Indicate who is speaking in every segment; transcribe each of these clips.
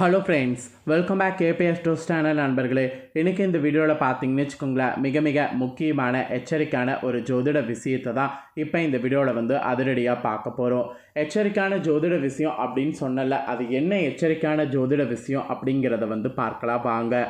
Speaker 1: Hello friends welcome back KPS to channel நண்பர்களே. இன்றைக்கி இந்த வீடியோவில் பார்த்தீங்கன்னு வச்சுக்கோங்களேன் மிக மிக முக்கியமான எச்சரிக்கையான ஒரு ஜோதிட விஷயத்தை தான் இப்போ இந்த வீடியோவில் வந்து அதிரடியாக பார்க்க போகிறோம் எச்சரிக்கையான ஜோதிட விஷயம் அப்படின்னு சொன்னல அது என்ன எச்சரிக்கையான ஜோதிட விஷயம் அப்படிங்கிறத வந்து பார்க்கலாம் வாங்க.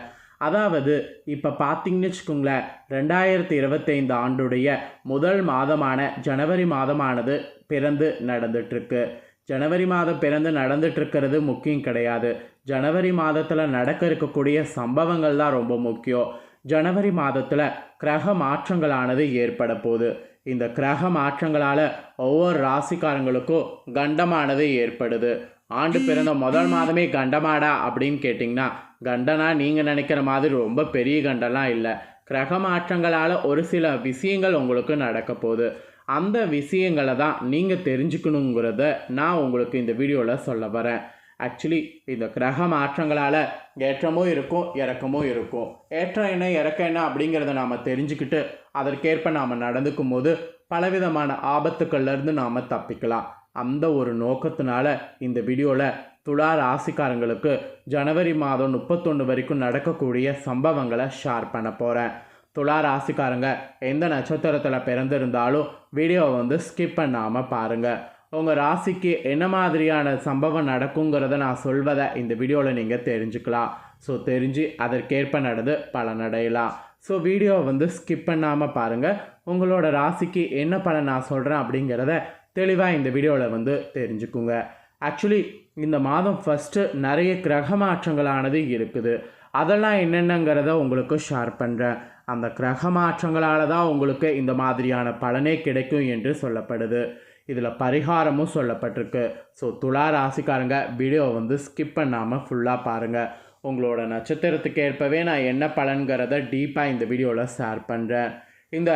Speaker 1: அதாவது இப்போ பார்த்தீங்கன்னு வச்சுக்கோங்களேன் ரெண்டாயிரத்தி இருபத்தைந்து ஆண்டுடைய முதல் மாதமான ஜனவரி மாதமானது பிறந்து நடந்துட்டுருக்கு ஜனவரி மாதம் பிறந்து நடந்துட்டு இருக்கிறது முக்கியம் கிடையாது. ஜனவரி மாதத்தில் நடக்க இருக்கக்கூடிய சம்பவங்கள் தான் ரொம்ப முக்கியம். ஜனவரி மாதத்தில் கிரக மாற்றங்களானது ஏற்பட போகுது. இந்த கிரக மாற்றங்களால் ஒவ்வொரு ராசிக்காரங்களுக்கும் கண்டமானது ஏற்படுது. ஆண்டு பிறந்த முதல் மாதமே கண்டமாடா அப்படின்னு கேட்டிங்கன்னா கண்டனா நீங்கள் நினைக்கிற மாதிரி ரொம்ப பெரிய கண்டெல்லாம் இல்லை. கிரக மாற்றங்களால் ஒரு சில விஷயங்கள் உங்களுக்கு நடக்க போகுது. அந்த விஷயங்களை தான் நீங்கள் தெரிஞ்சுக்கணுங்கிறத நான் உங்களுக்கு இந்த வீடியோவில் சொல்ல வரேன். ஆக்சுவலி இந்த கிரக மாற்றங்களால் ஏற்றமும் இருக்கும் இறக்கமும் இருக்கும். ஏற்றம் என்ன இறக்கம் என்ன அப்படிங்கிறத நாம் தெரிஞ்சுக்கிட்டு அதற்கேற்ப நாம் நடந்துக்கும் போது பலவிதமான ஆபத்துக்கள்லேருந்து நாம் தப்பிக்கலாம். அந்த ஒரு நோக்கத்தினால இந்த வீடியோவில் துலா ராசிக்காரங்களுக்கு ஜனவரி மாதம் முப்பத்தொன்று வரைக்கும் நடக்கக்கூடிய சம்பவங்களை ஷேர் பண்ண போகிறேன் துலா ராசிக்காரங்க எந்த நட்சத்திரத்தில் பிறந்திருந்தாலும் வீடியோவை வந்து ஸ்கிப் பண்ணாமல் பாருங்கள் உங்கள் ராசிக்கு என்ன மாதிரியான சம்பவம் நடக்குங்கிறத நான் சொல்வதை இந்த வீடியோவில் நீங்கள் தெரிஞ்சுக்கலாம். ஸோ தெரிஞ்சு அதற்கேற்ப நடந்து பலனடையலாம் ஸோ வீடியோவை வந்து ஸ்கிப் பண்ணாமல் பாருங்கள் உங்களோட ராசிக்கு என்ன பலன் நான் சொல்கிறேன் அப்படிங்கிறத தெளிவாக இந்த வீடியோவில் வந்து தெரிஞ்சுக்குங்க. ஆக்சுவலி இந்த மாதம் ஃபஸ்ட்டு நிறைய கிரக மாற்றங்களானது இருக்குது. அதெல்லாம் என்னென்னங்கிறத உங்களுக்கு ஷேர் பண்ணுறேன் அந்த கிரக மாற்றங்களால் தான் உங்களுக்கு இந்த மாதிரியான பலனே கிடைக்கும் என்று சொல்லப்படுது. இதில் பரிகாரமும் சொல்லப்பட்டிருக்கு. ஸோ துலா ராசிக்காரங்க வீடியோ வந்து ஸ்கிப் பண்ணாமல் ஃபுல்லாக பாருங்கள் உங்களோட நட்சத்திரத்துக்கு ஏற்பவே நான் என்ன பலன்கிறத டீப்பாக இந்த வீடியோவில் ஷேர் பண்ணுறேன் இந்த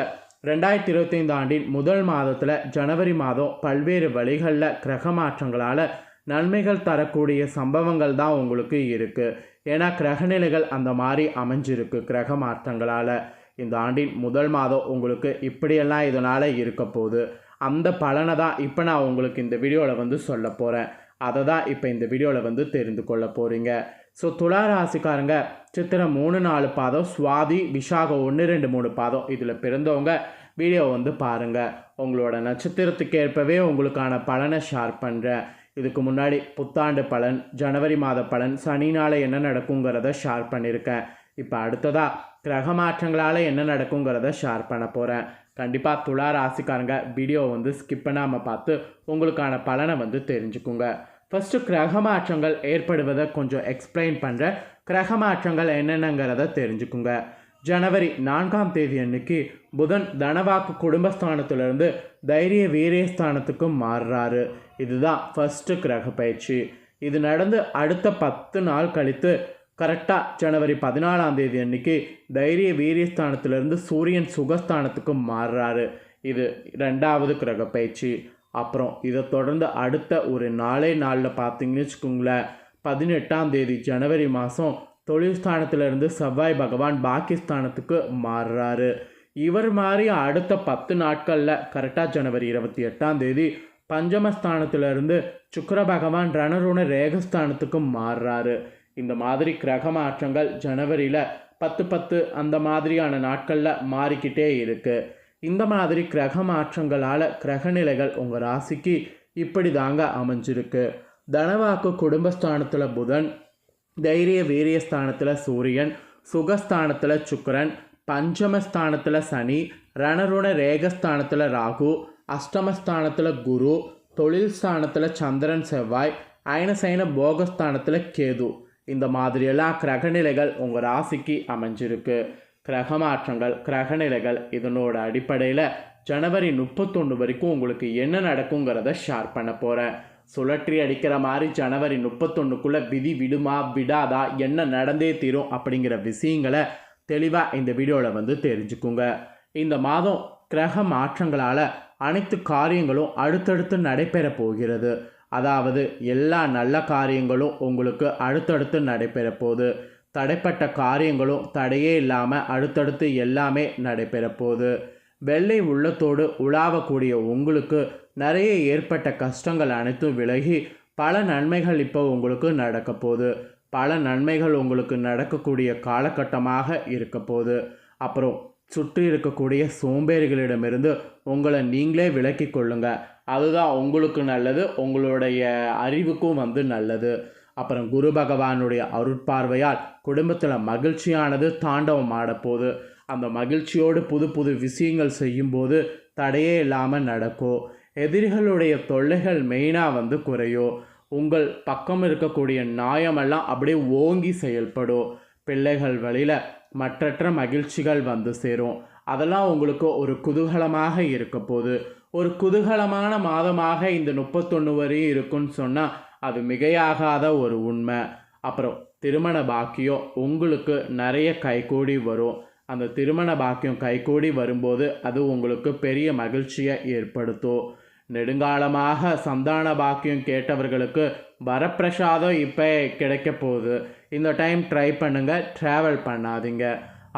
Speaker 1: ரெண்டாயிரத்தி இருபத்தைந்து ஆண்டின் முதல் மாதத்தில் ஜனவரி மாதம் பல்வேறு வழிகளில் கிரக மாற்றங்களால் நன்மைகள் தரக்கூடிய சம்பவங்கள் தான் உங்களுக்கு இருக்குது ஏன்னா கிரகநிலைகள் அந்த மாதிரி அமைஞ்சிருக்கு கிரக மாற்றங்களால். இந்த ஆண்டின் முதல் மாதம் உங்களுக்கு இப்படியெல்லாம் இதனால் இருக்க போகுது. அந்த பலனை தான் இப்போ நான் உங்களுக்கு இந்த வீடியோவில் வந்து சொல்ல போகிறேன் அதை தான் இப்போ இந்த வீடியோவில் வந்து தெரிந்து கொள்ள போகிறீங்க ஸோ துலா ராசிக்காரங்க சித்திரை மூணு நாலு பாதம் சுவாதி விஷாகம் ஒன்று ரெண்டு மூணு பாதம் இதில் பிறந்தவங்க வீடியோ வந்து பாருங்கள் உங்களோட நட்சத்திரத்துக்கு ஏற்பவே உங்களுக்கான பலனை ஷேர் பண்ணுறேன் இதுக்கு முன்னாடி புத்தாண்டு பலன் ஜனவரி மாத பலன் சனினால் என்ன நடக்குங்கிறத ஷேர் பண்ணியிருக்கேன் இப்போ அடுத்ததாக கிரக மாற்றங்களால் என்ன நடக்குங்கிறத ஷேர் பண்ண போகிறேன் கண்டிப்பாக துலா ராசிக்காரங்க வீடியோ வந்து ஸ்கிப் பண்ணாமல் பார்த்து உங்களுக்கான பலனை வந்து தெரிஞ்சுக்குங்க. ஃபஸ்ட்டு கிரக மாற்றங்கள் ஏற்படுவதை கொஞ்சம் எக்ஸ்பிளைன் பண்ணுறேன் கிரக மாற்றங்கள் என்னென்னங்கிறத தெரிஞ்சுக்குங்க. ஜனவரி நான்காம் தேதி அன்னைக்கு புதன் தனவாக்கு குடும்பஸ்தானத்திலிருந்து தைரிய வீரியஸ்தானத்துக்கு மாறுறாரு. இதுதான் ஃபஸ்ட்டு கிரக பயிற்சி. இது நடந்து அடுத்த பத்து நாள் கழித்து கரெக்டாக ஜனவரி பதினாலாம் தேதி அன்னைக்கு தைரிய வீரியஸ்தானத்திலிருந்து சூரியன் சுகஸ்தானத்துக்கு மாறுறாரு. இது ரெண்டாவது கிரக பயிற்சி. அப்புறம் இதை தொடர்ந்து அடுத்த ஒரு நாளே நாளில் பார்த்தீங்கன்னு வச்சுக்கோங்களேன் பதினெட்டாம் தேதி ஜனவரி மாதம் தொழில்ஸ்தானத்திலிருந்து செவ்வாய் பகவான் பாகிஸ்தானத்துக்கு மாறுறாரு. இவர் மாதிரி அடுத்த பத்து நாட்களில் கரெக்டாக ஜனவரி இருபத்தி எட்டாம் தேதி பஞ்சமஸ்தானத்திலிருந்து சுக்கர பகவான் ரணருண ரேகஸ்தானத்துக்கு மாறுறாரு. இந்த மாதிரி கிரக மாற்றங்கள் ஜனவரியில் பத்து பத்து அந்த மாதிரியான நாட்களில் மாறிக்கிட்டே இருக்குது இந்த மாதிரி கிரக மாற்றங்களால் கிரகநிலைகள் உங்கள் ராசிக்கு இப்படி தாங்க அமைஞ்சிருக்கு. தனவாக்கு குடும்பஸ்தானத்தில் புதன் தைரிய வீரியஸ்தானத்தில் சூரியன் சுகஸ்தானத்தில் சுக்கரன் பஞ்சமஸ்தானத்தில் சனி ரணருண ரேகஸ்தானத்தில் ராகு அஷ்டமஸ்தானத்தில் குரு தொழில் ஸ்தானத்தில் சந்திரன் செவ்வாய் அயனசைன போகஸ்தானத்தில் கேது. இந்த மாதிரியெல்லாம் கிரகநிலைகள் உங்கள் ராசிக்கு அமைஞ்சிருக்கு. கிரக மாற்றங்கள் கிரகநிலைகள் இதனோட அடிப்படையில் ஜனவரி முப்பத்தொன்று வரைக்கும் உங்களுக்கு என்ன நடக்குங்கிறத ஷேர் பண்ண போகிறேன் சுழற்றி அடிக்கிற மாதிரி ஜனவரி முப்பத்தொன்றுக்குள்ளே விதி விடுமா விடாதா என்ன நடந்தே தீரும் அப்படிங்கிற விஷயங்களை தெளிவாக இந்த வீடியோவில் வந்து தெரிஞ்சுக்குங்க. இந்த மாதம் கிரக மாற்றங்களால் அனைத்து காரியங்களும் அடுத்தடுத்து நடைபெற போகிறது. அதாவது எல்லா நல்ல காரியங்களும் உங்களுக்கு அடுத்தடுத்து நடைபெற போகுது தடைப்பட்ட காரியங்களும் தடையே இல்லாமல் அடுத்தடுத்து எல்லாமே நடைபெற போகுது வெள்ளை உள்ளத்தோடு உலாவக்கூடிய உங்களுக்கு நிறைய ஏற்பட்ட கஷ்டங்கள் அனைத்தும் விலகி பல நன்மைகள் இப்போ உங்களுக்கு நடக்க போகுது பல நன்மைகள் உங்களுக்கு நடக்கக்கூடிய காலகட்டமாக இருக்க போகுது. அப்புறம் சுற்றி இருக்கக்கூடிய சோம்பேறிகளிடமிருந்து உங்களை நீங்களே விலக்கி கொள்ளுங்க. அதுதான் உங்களுக்கு நல்லது உங்களுடைய அறிவுக்கும் வந்து நல்லது. அப்புறம் குரு பகவானுடைய அருட்பார்வையால் குடும்பத்தில் மகிழ்ச்சியானது தாண்டவம் ஆடப்போகுது. அந்த மகிழ்ச்சியோடு புது புது விஷயங்கள் செய்யும்போது தடையே இல்லாமல் நடக்கும் எதிரிகளுடைய தொல்லைகள் மெயினாக வந்து குறையும் உங்கள் பக்கம் இருக்கக்கூடிய நியாயமெல்லாம் அப்படியே ஓங்கி செயல்படும் பிள்ளைகள் வழியில் மற்றற்ற மகிழ்ச்சிகள் வந்து சேரும். அதெல்லாம் உங்களுக்கு ஒரு குதூகலமாக இருக்க போது ஒரு குதூகலமான மாதமாக இந்த முப்பத்தொன்று வரையும் இருக்குன்னு சொன்னால் அது மிகையாகாத ஒரு உண்மை. அப்புறம் திருமண பாக்கியம் உங்களுக்கு நிறைய கைகூடி வரும். அந்த திருமண பாக்கியம் கைகூடி வரும்போது அது உங்களுக்கு பெரிய மகிழ்ச்சியை ஏற்படுத்தும். நெடுங்காலமாக சந்தான பாக்கியம் கேட்டவர்களுக்கு வரப்பிரசாதம் இப்போ கிடைக்க போகுது. இந்த டைம் ட்ரை பண்ணுங்கள் ட்ராவல் பண்ணாதீங்க.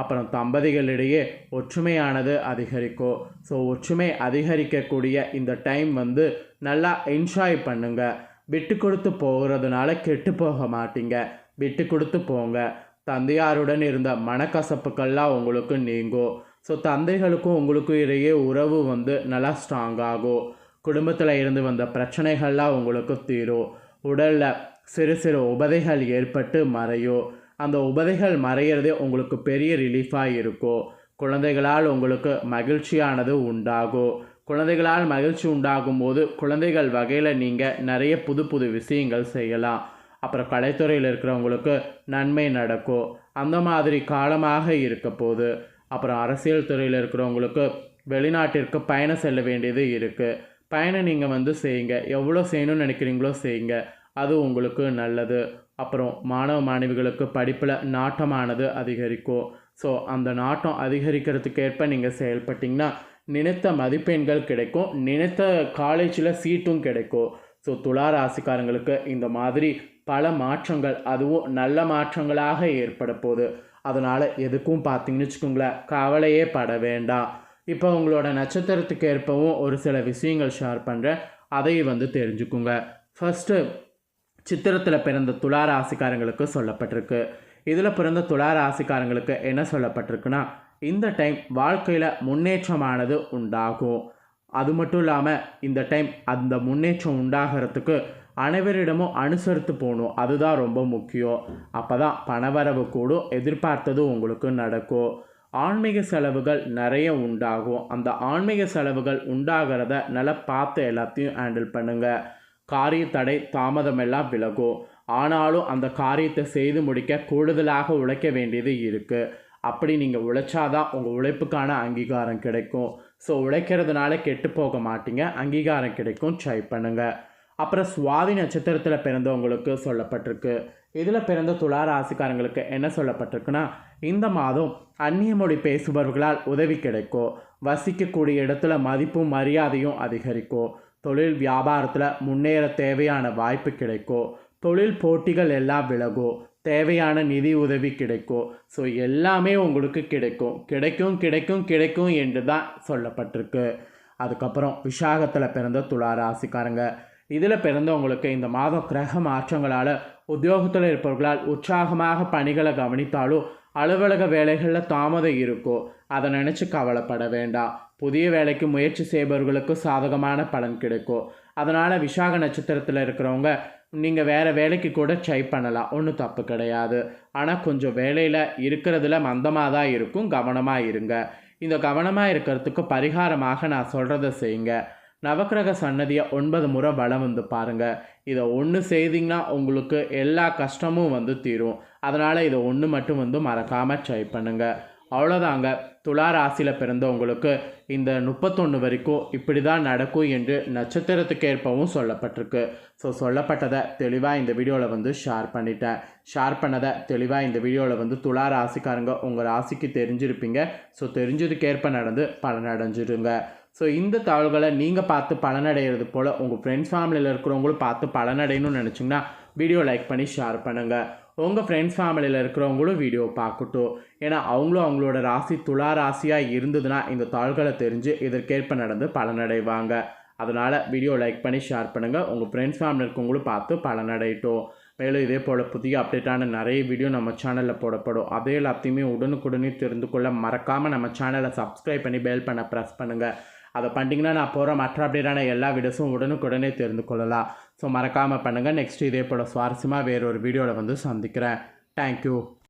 Speaker 1: அப்புறம் தம்பதிகளிடையே ஒற்றுமையானது அதிகரிக்கும். ஸோ ஒற்றுமை அதிகரிக்கக்கூடிய இந்த டைம் வந்து நல்லா என்ஜாய் பண்ணுங்க. விட்டு கொடுத்து போகிறதுனால கெட்டு போக மாட்டீங்க. விட்டு கொடுத்து போங்க. தந்தையாருடன் இருந்த மனக்கசப்புக்கள்லாம் உங்களுக்கு நீங்கும். ஸோ தந்தைகளுக்கும் உங்களுக்கும் இடையே உறவு வந்து நல்லா ஸ்ட்ராங் ஆகும். குடும்பத்தில் இருந்து வந்த பிரச்சனைகள்லாம் உங்களுக்கு தீரும் உடலில் சிறு சிறு உபதைகள் ஏற்பட்டு மறையும் அந்த உபதைகள் மறையிறதே உங்களுக்கு பெரிய ரிலீஃபாக இருக்கும் குழந்தைகளால் உங்களுக்கு மகிழ்ச்சியானது உண்டாகும் குழந்தைகளால் மகிழ்ச்சி உண்டாகும் போது குழந்தைகள் வகையில் நீங்கள் நிறைய புது புது விஷயங்கள் செய்யலாம். அப்புறம் கலைத்துறையில் இருக்கிறவங்களுக்கு நன்மை நடக்கும் அந்த மாதிரி காலமாக இருக்க போகுது அப்புறம் அரசியல் துறையில் இருக்கிறவங்களுக்கு வெளிநாட்டிற்கு பயணம் செல்ல வேண்டியது இருக்குது பயணம் நீங்கள் வந்து செய்யுங்க. எவ்வளோ செய்யணும்னு நினைக்கிறீங்களோ செய்யுங்க. அது உங்களுக்கு நல்லது. அப்புறம் மாணவ மாணவிகளுக்கு படிப்பில் நாட்டமானது அதிகரிக்கும். ஸோ அந்த நாட்டம் அதிகரிக்கிறதுக்கேற்ப நீங்கள் செயல்பட்டிங்கன்னா நினைத்த மதிப்பெண்கள் கிடைக்கும். நினைத்த காலேஜில் சீட்டும் கிடைக்கும். ஸோ துலா ராசிக்காரங்களுக்கு இந்த மாதிரி பல மாற்றங்கள் அதுவும் நல்ல மாற்றங்களாக ஏற்பட போகுது. அதனால் எதுக்கும் பார்த்தீங்கன்னு வச்சுக்கோங்களேன் கவலையே பட வேண்டாம். இப்போ உங்களோட நட்சத்திரத்துக்கு ஏற்பவும் ஒரு சில விஷயங்கள் ஷேர் பண்ணுறேன் அதை வந்து தெரிஞ்சுக்குங்க. ஃபஸ்ட்டு சித்திரத்தில் பிறந்த துலா ராசிக்காரங்களுக்கு சொல்லப்பட்டிருக்கு. இதில் பிறந்த துலா ராசிக்காரங்களுக்கு என்ன சொல்லப்பட்டிருக்குன்னா இந்த டைம் வாழ்க்கையில் முன்னேற்றமானது உண்டாகும். அது மட்டும் இல்லாமல் இந்த டைம் அந்த முன்னேற்றம் உண்டாகிறதுக்கு அனைவரிடமும் அனுசரித்து போகணும். அதுதான் ரொம்ப முக்கியம். அப்போ தான் பணவரவு கூடும் எதிர்பார்த்தது உங்களுக்கு நடக்கும். ஆன்மீக செலவுகள் நிறைய உண்டாகும். அந்த ஆன்மீக செலவுகள் உண்டாகிறத நல்லா பார்த்து எல்லாத்தையும் ஹேண்டில் பண்ணுங்கள் காரிய தடை தாமதமெல்லாம் விலகும். ஆனாலும் அந்த காரியத்தை செய்து முடிக்க கூடுதலாக உழைக்க வேண்டியது இருக்குது அப்படி நீங்கள் உழைச்சாதான் உங்கள் உழைப்புக்கான அங்கீகாரம் கிடைக்கும். ஸோ உழைக்கிறதுனால கெட்டு போக மாட்டீங்க. அங்கீகாரம் கிடைக்கும். ட்ரை பண்ணுங்கள் அப்புறம் சுவாதி நட்சத்திரத்தில் பிறந்தவங்களுக்கு சொல்லப்பட்டிருக்கு. இதில் பிறந்த துலா ராசிக்காரங்களுக்கு என்ன சொல்லப்பட்டிருக்குன்னா இந்த மாதம் அந்நிய மொழி பேசுபவர்களால் உதவி கிடைக்கும் வசிக்கக்கூடிய இடத்துல மதிப்பும் மரியாதையும் அதிகரிக்கும் தொழில் வியாபாரத்தில் முன்னேற தேவையான வாய்ப்பு கிடைக்கும் தொழில் போட்டிகள் எல்லாம் விலகும் தேவையான நிதி உதவி கிடைக்கும் ஸோ எல்லாமே உங்களுக்கு கிடைக்கும். கிடைக்கும் கிடைக்கும் கிடைக்கும் என்று தான் சொல்லப்பட்டிருக்கு. அதுக்கப்புறம் விசாகத்தில் பிறந்த துலா ராசிக்காரங்க. இதில் பிறந்தவங்களுக்கு இந்த மாதம் கிரக மாற்றங்களால் உத்தியோகத்தில் இருப்பவர்களால் உற்சாகமாக பணிகளை கவனித்தாலும் அலுவலக வேலைகளில் தாமதம் இருக்கும் அதை நினச்சி கவலைப்பட வேண்டாம் புதிய வேலைக்கு முயற்சி செய்பவர்களுக்கு சாதகமான பலன் கிடைக்கும் அதனால் விசாக நட்சத்திரத்தில் இருக்கிறவங்க நீங்கள் வேறு வேலைக்கு கூட ட்ரை பண்ணலாம். ஒன்றும் தப்பு கிடையாது. ஆனால் கொஞ்சம் வேலையில் இருக்கிறதுல மந்தமாக தான் இருக்கும். கவனமாக இருங்க. இந்த கவனமாக இருக்கிறதுக்கு பரிகாரமாக நான் சொல்கிறத செய்யுங்க. நவக்கிரக சன்னதியை ஒன்பது முறை வளம் வந்து பாருங்கள் இதை ஒன்று செய்தீங்கன்னா உங்களுக்கு எல்லா கஷ்டமும் வந்து தீரும். அதனால் இதை ஒன்று மட்டும் வந்து மறக்காமல் ட்ரை பண்ணுங்கள் அவ்வளோதாங்க துலா ராசியில் பிறந்தவங்களுக்கு இந்த முப்பத்தொன்று வரைக்கும் இப்படி தான் நடக்கும் என்று நட்சத்திரத்துக்கு ஏற்பவும் சொல்லப்பட்டிருக்கு. ஸோ சொல்லப்பட்டதை தெளிவாக இந்த வீடியோவில் வந்து ஷேர் பண்ணிட்டேன். ஷேர் பண்ணதை தெளிவாக இந்த வீடியோவில் வந்து துலா ராசிக்காரங்க உங்கள் ராசிக்கு தெரிஞ்சிருப்பீங்க. ஸோ தெரிஞ்சதுக்கேற்ப நடந்து பலனடைஞ்சிருங்க ஸோ இந்த தகவல்களை நீங்கள் பார்த்து பலனடைகிறது போல் உங்கள் ஃப்ரெண்ட்ஸ் ஃபேமிலியில் இருக்கிறவங்களும் பார்த்து பலனடையணும்னு நினச்சிங்கன்னா வீடியோ லைக் பண்ணி ஷேர் பண்ணுங்கள் உங்கள் ஃப்ரெண்ட்ஸ் ஃபேமிலியில் இருக்கிறவங்களும் வீடியோ பார்க்கட்டும். ஏன்னா அவங்களும் அவங்களோட ராசி துலா ராசியாக இருந்ததுன்னா இந்த தாள்களை தெரிஞ்சு இதற்கேற்ப நடந்து பலனடைவாங்க. அதனால் வீடியோ லைக் பண்ணி ஷேர் பண்ணுங்கள் உங்கள் ஃப்ரெண்ட்ஸ் ஃபேமிலி இருக்கவங்களும் பார்த்து பலனடையட்டும். மேலும் இதே போல் புதிய அப்டேட்டான நிறைய வீடியோ நம்ம சேனலில் போடப்படும். அதே எல்லாத்தையுமே உடனுக்குடனே தெரிந்து கொள்ள மறக்காமல் நம்ம சேனலை சப்ஸ்கிரைப் பண்ணி பெல் பண்ண ப்ரெஸ் பண்ணுங்கள் அதை பண்ணிங்கன்னா நான் போகிற மற்ற அப்படியான எல்லா வீடியோஸும் உடனுக்குடனே தெரிந்து கொள்ளலாம். ஸோ மறக்காமல் பண்ணுங்கள் நெக்ஸ்ட் இதே போல் சுவாரஸ்யமாக வேறொரு வீடியோவில் வந்து சந்திக்கிறேன். தேங்க்யூ